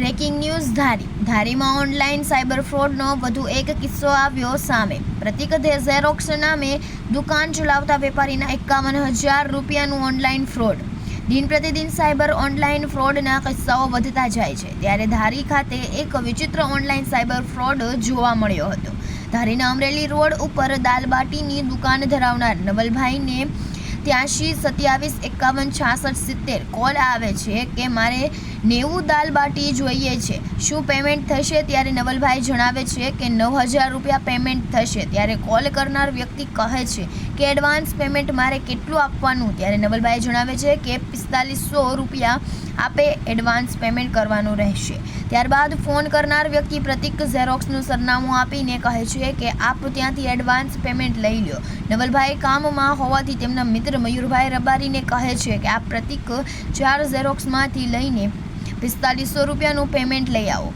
Breaking news Dhari. ધારીમાં online cyber ફ્રોડનો વધુ એક કિસ્સો આવ્યો સામે. પ્રતિક ઝેરોક્સ નામે દુકાન ચલાવતા વેપારીના એકાવન હજાર રૂપિયાનું ઓનલાઈન ફ્રોડ. દિન પ્રતિદિન સાયબર ઓનલાઈન ફ્રોડના કિસ્સાઓ વધતા જાય છે. ત્યારે ધારી ખાતે એક વિચિત્ર ઓનલાઈન સાયબર ફ્રોડ જોવા મળ્યો હતો. ધારીના અમરેલી રોડ ઉપર દાલબાટીની દુકાન ધરાવનાર નવલભાઈને ત્યાંશી સત્યાવીસ એકાવન છાસઠ સિત્તેર કોલ આવે છે કે મારે નેવું દાલ બાટી જોઈએ છે. શું પેમેન્ટ થશે ત્યારે નવલભાઈ જણાવે છે કે નવ હજાર રૂપિયા પેમેન્ટ થશે ત્યારે કોલ કરનાર વ્યક્તિ કહે છે કે એડવાન્સ પેમેન્ટ મારે કેટલું આપવાનું? ત્યારે નવલભાઈ જણાવે છે કે પિસ્તાલીસો રૂપિયા આપે એડવાન્સ પેમેન્ટ કરવાનું રહેશે. ત્યારબાદ ફોન કરનાર વ્યક્તિ પ્રતિક ઝેરોક્સનું સરનામું આપીને કહે છે કે આપ ત્યાંથી એડવાન્સ પેમેન્ટ લઈ લો નવલભાઈ કામમાં હોવાથી તેમના મિત્ર મયુરભાઈ રબારીને કહે છે કે આ પ્રતિક ચાર ઝેરોક્સમાંથી લઈને પિસ્તાલીસો રૂપિયાનું પેમેન્ટ લઈ આવો.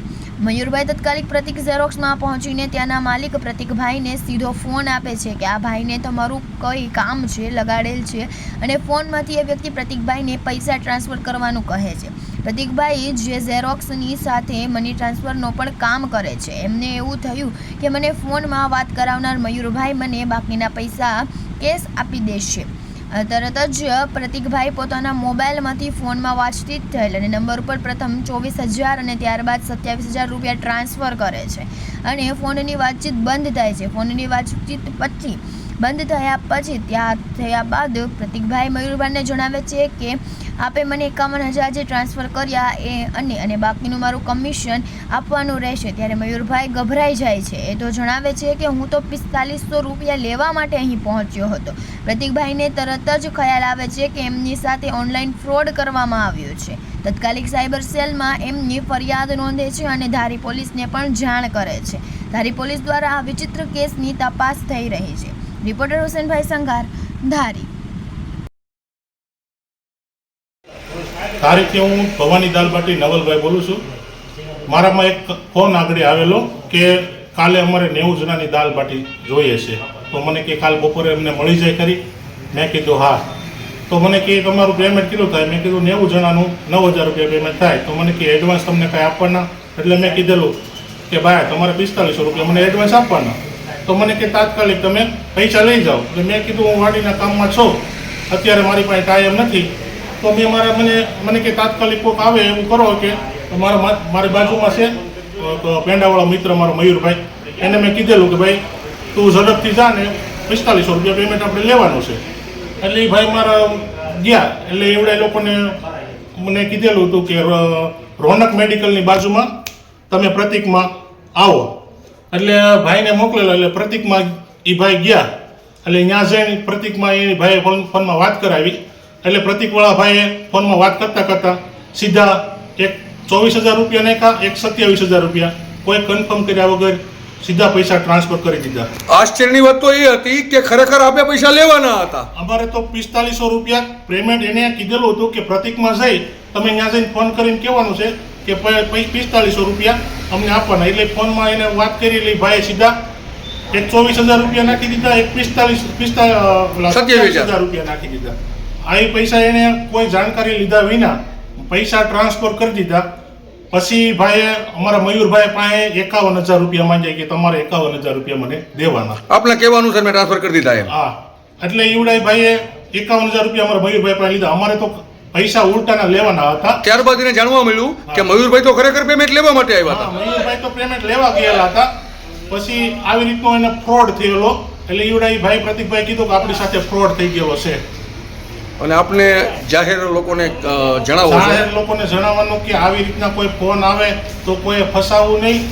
મયુરભાઈ તત્કાલિક પ્રતિક ઝેરોક્સમાં પહોંચીને ત્યાંના માલિક પ્રતિકભાઈને સીધો ફોન આપે છે કે આ ભાઈને તમારું કઈ કામ છે, લગાડેલ છે અને ફોનમાંથી એ વ્યક્તિ પ્રતિકભાઈને પૈસા ટ્રાન્સફર કરવાનું કહે છે. પ્રતિકભાઈ જે ઝેરોક્સની સાથે મની ટ્રાન્સફરનો પણ કામ કરે છે. એમને એવું થયું કે મને ફોનમાં વાત કરાવનાર મયુરભાઈ મને બાકીના પૈસા કેશ આપી દેશે. તરત જ પ્રતિકભાઈ પોતાના મોબાઈલમાંથી ફોનમાં વાતચીત થયેલ અને નંબર ઉપર પ્રથમ ચોવીસ હજાર અને ત્યારબાદ સત્યાવીસ હજાર રૂપિયા ટ્રાન્સફર કરે છે. અને ફોનની વાતચીત બંધ થાય છે. ફોનની વાતચીત પછી બંધ થયા પછી, ત્યાં થયા બાદ પ્રતિકભાઈ મયુરભાઈને જણાવે છે કે આપે મને એકાવન હજાર જે ટ્રાન્સફર કર્યા એ અને અને બાકીનું મારું કમિશન આપવાનું રહેશે. ત્યારે મયુરભાઈ ગભરાઈ જાય છે. એ તો જણાવે છે કે હું તો પિસ્તાલીસો રૂપિયા લેવા માટે અહીં પહોંચ્યો હતો. પ્રતિકભાઈને તરત જ ખ્યાલ આવે છે કે એમની સાથે ઓનલાઈન ફ્રોડ કરવામાં આવ્યો છે. તત્કાલિક સાયબર સેલમાં એમની ફરિયાદ નોંધે છે અને ધારી પોલીસને પણ જાણ કરે છે. ધારી પોલીસ દ્વારા આ વિચિત્ર કેસની તપાસ થઈ રહી છે. રિપોર્ટર હુસેનભાઈ સંઘાર, ધારી. તારીખે હું ભવાની દાલબાટી નવલભાઈ બોલું છું. મારામાં એક ફોન આગળ આવેલો કે કાલે અમારે નેવું જણાની દાલ બાટી જોઈએ છે. તો મને કે કાલ બપોરે અમને મળી જાય ખરી? મેં કીધું, હા. તો મને કે તમારું પેમેન્ટ કેટલું થાય? મેં કીધું, નેવું જણાનું નવ હજાર રૂપિયા પેમેન્ટ થાય. તો મને કે એડવાન્સ તમને કાંઈ આપવાના? એટલે મેં કીધેલું કે, ભાઈ તમારે પિસ્તાલીસો રૂપિયા મને એડવાન્સ આપવાના. તો મને કે, તાત્કાલિક તમે પૈસા લઈ જાઓ. એટલે મેં કીધું, હું વાડીના કામમાં છું. અત્યારે મારી પાસે ટાઈમ નથી. તો મેં મારા મને મને કે તાત્કાલિક કોઈક આવે એવું કરો કે મારા મારી બાજુમાં છે પેંડાવાળો મિત્ર મારો મયુરભાઈ. એને મેં કીધેલું કે ભાઈ, તું ઝડપથી જા ને પિસ્તાલીસો રૂપિયા પેમેન્ટ આપણે લેવાનું છે. એટલે એ ભાઈ મારા ગયા. એટલે એવડે લોકોને મને કીધેલું હતું કે રોનક મેડિકલની બાજુમાં તમે પ્રતિકમાં આવો. એટલે ભાઈને મોકલેલો, એટલે પ્રતિકમાં એ ભાઈ ગયા. એટલે ત્યાં જઈને પ્રતિકમાં એ ભાઈએ ફોન, ફોનમાં વાત કરાવી. એટલે પ્રતિકવાળા ભાઈએ ફોનમાં વાત કરતાં કરતાં સીધા એક ચોવીસ હજાર રૂપિયા નાખ્યા એક સત્યાવીસ હજાર રૂપિયા. કોઈ કન્ફર્મ કર્યા વગર સીધા પૈસા ટ્રાન્સફર કરી દીધા. આશ્ચર્યની વાત તો એ હતી કે ખરેખર આપે પૈસા લેવાના હતા. અમારે તો પિસ્તાલીસો રૂપિયા પેમેન્ટ એને કીધેલું હતું કે પ્રતિકમાં જઈ તમે ત્યાં જઈને ફોન કરીને કહેવાનું છે કે પિસ્તાલીસો રૂપિયા અમને આપવાના. એટલે ફોનમાં એને વાત કરી એટલે ભાઈએ સીધા એક ચોવીસ હજાર રૂપિયા નાખી દીધા એક પિસ્તાલીસ પિસ્તાલીસ. હજાર રૂપિયા નાખી દીધા. આ પૈસા એને કોઈ જાણકારી લીધા વિના પૈસા ટ્રાન્સફર કરી દીધા. પછી ભાઈએ અમારા મયુરભાઈ પાસે એકાવન હજાર રૂપિયા માંગ્યા કે તમારે એકાવન હજાર રૂપિયા મને દેવાના. આપણે કહેવાનું સર મેં ટ્રાન્સફર કરી દીધા એમ. હા. એટલે ઈવડાઈ ભાઈએ એકાવન હજાર રૂપિયા અમારા મયુરભાઈ પાસે લીધા. અમારે તો પૈસા ઉલટાના લેવાના હતા. ત્યારબાદ એને જાણવા મળ્યું કે મયુરભાઈ તો ખરેખર પેમેન્ટ લેવા માટે આવ્યા હતા. મયુરભાઈ તો પેમેન્ટ લેવા ગયેલા હતા. પછી આવી રીતનો એને ફ્રોડ થયેલો. એટલે ઈવડાઈ ભાઈ પ્રતિકભાઈ કીધું કે આપણી સાથે ફ્રોડ થઈ ગયેલો છે અને આપને જાહેર લોકોને જણાવો જાહેર લોકોને જણાવવાનું કે આવી રીતના કોઈ ફોન આવે તો કોઈ ફસાવવું નહીં.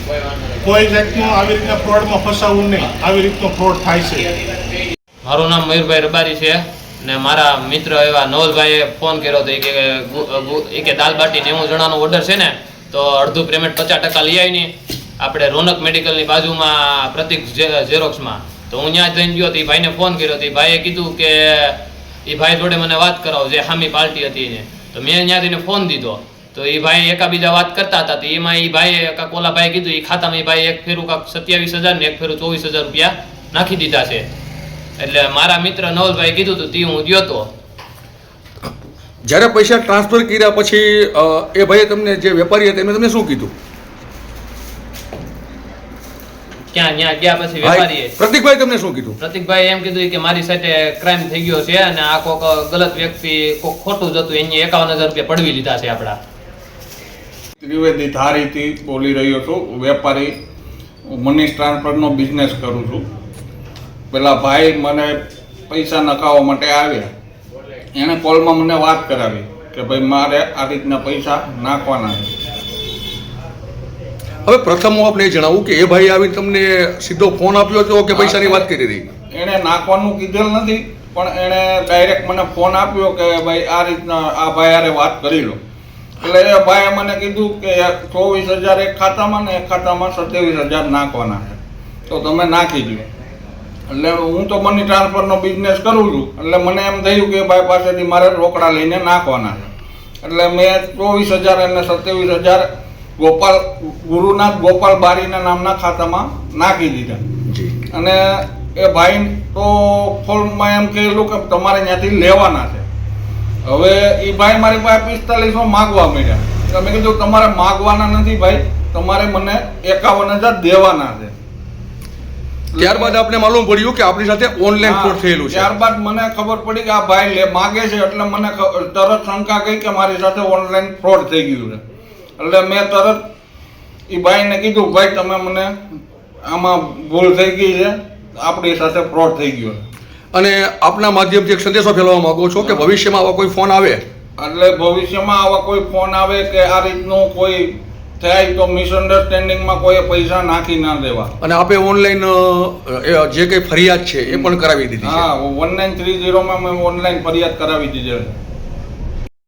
કોઈ જાતનું આવી રીતના ફ્રોડમાં ફસાવવું નહીં. આવી રીતનો ફ્રોડ થાય છે. મારું નામ મયુરભાઈ રબારી છે ને મારા મિત્ર એવા નવલભાઈએ ફોન કર્યો હતો. કે કે દાલ બાટી નેવું જણાનો ઓર્ડર છે ને તો અડધું પેમેન્ટ પચાસ ટકા લઈ આવીને આપણે રોનક મેડિકલની બાજુમાં પ્રતિક ઝેરોક્સમાં તો હું ત્યાં જઈને ગયો તો એ ભાઈને ફોન કર્યો તો એ ભાઈએ કીધું કે એ ભાઈ જોડે મને વાત કરાવો, જે હામી પાર્ટી હતી એને તો મેં ત્યાંથી ફોન દીધો. તો એ ભાઈ એકાબીજા વાત કરતા હતા, તો એમાં એ ભાઈએ કાંક ઓલા ભાઈ કીધું એ ખાતામાં એ ભાઈ એક ફેરું કાંક સત્યાવીસ હજાર ને એક ફેરું ચોવીસ હજાર રૂપિયા નાખી દીધા છે. એટલે મારા મિત્ર નવલભાઈ કીધું હતું તે હું ગયો તો. જ્યારે પૈસા ટ્રાન્સફર કર્યા પછી એ ભાઈએ તમને જે વેપારી હતા એમને તમને શું કીધું? ક્યાં ત્યાં ગયા પછી વેપારીએ. પ્રતિકભાઈ તમને શું કીધું? પ્રતિકભાઈ એમ કીધું કે મારી સાથે ક્રાઇમ થઈ ગયો છે અને આ કોક ગલત વ્યક્તિ કોક ખોટું જ હતું એની એકાવન હજાર રૂપિયા પડવી લીધા છે આપણા. ત્રિવેદી ધારીથી બોલી રહ્યો છું વેપારી હું મની ટ્રાન્સફરનો બિઝનેસ કરું છું. પેલા ભાઈ મને પૈસા નખાવવા માટે આવ્યા. એણે કોલમાં મને વાત કરાવી કે ભાઈ મારે આ રીતના પૈસા નાખવાના છે. હવે પ્રથમ હું આપને જણાવું કે એ ભાઈ આવીને તમને સીધો ફોન આપ્યો હતો કે પૈસાની વાત કરી હતી? એણે નાખવાનું કીધેલ નથી, પણ એણે ડાયરેક્ટ મને ફોન આપ્યો કે ભાઈ આ રીતના આ ભાઈ હારે વાત કરી લો. એટલે એ ભાઈએ મને કીધું કે ચોવીસ હજાર એક ખાતામાં ને એક ખાતામાં સત્યાવીસ હજાર નાખવાના છે. તો તમે નાખી દો એટલે હું તો મની ટ્રાન્સફરનો બિઝનેસ કરું છું. એટલે મને એમ થયું કે ભાઈ પાસેથી મારે રોકડા લઈને નાખવાના છે. એટલે મેં ચોવીસ હજાર અને સત્યાવીસ હજાર ગોપાલ ગુરુનાથ ગોપાલ બારીના નામના ખાતામાં નાખી દીધા. અને એ ભાઈ તો ફોનમાં એમ કહેલું કે તમારે ત્યાંથી લેવાના છે. હવે એ ભાઈ મારી પાસે પિસ્તાલીસો માગવા માંડ્યા. તમે મેં કીધું તમારે માગવાના નથી ભાઈ તમારે મને એકાવન હજાર દેવાના છે. ત્યારબાદ આપણે માલુમ પડ્યું કે આપણી સાથે ઓનલાઈન ફ્રોડ થયેલું છે. ત્યારબાદ મને ખબર પડી કે આ ભાઈ લે માગે છે એટલે મને તરત શંકા ગઈ કે મારી સાથે ઓનલાઈન ફ્રોડ થઈ ગયું છે. એટલે મેં તરત એ ભાઈને કીધું ભાઈ તમે મને આમાં ભૂલ થઈ ગઈ છે. આપણી સાથે ફ્રોડ થઈ ગયો અને આપના માધ્યમથી એક સંદેશો ફેલાવવા માગો છો કે ભવિષ્યમાં આવા કોઈ ફોન આવે? એટલે ભવિષ્યમાં આવા કોઈ ફોન આવે કે આ રીતનું કોઈ થાય તો મિસઅન્ડરસ્ટેન્ડિંગમાં કોઈ પૈસા નાખી ના દેવા. અને આપે ઓનલાઈન જે કંઈ ફરિયાદ છે એ પણ કરાવી દીધી હા વન નાઇન થ્રી ઝીરોમાં મેં ઓનલાઈન ફરિયાદ કરાવી દીધી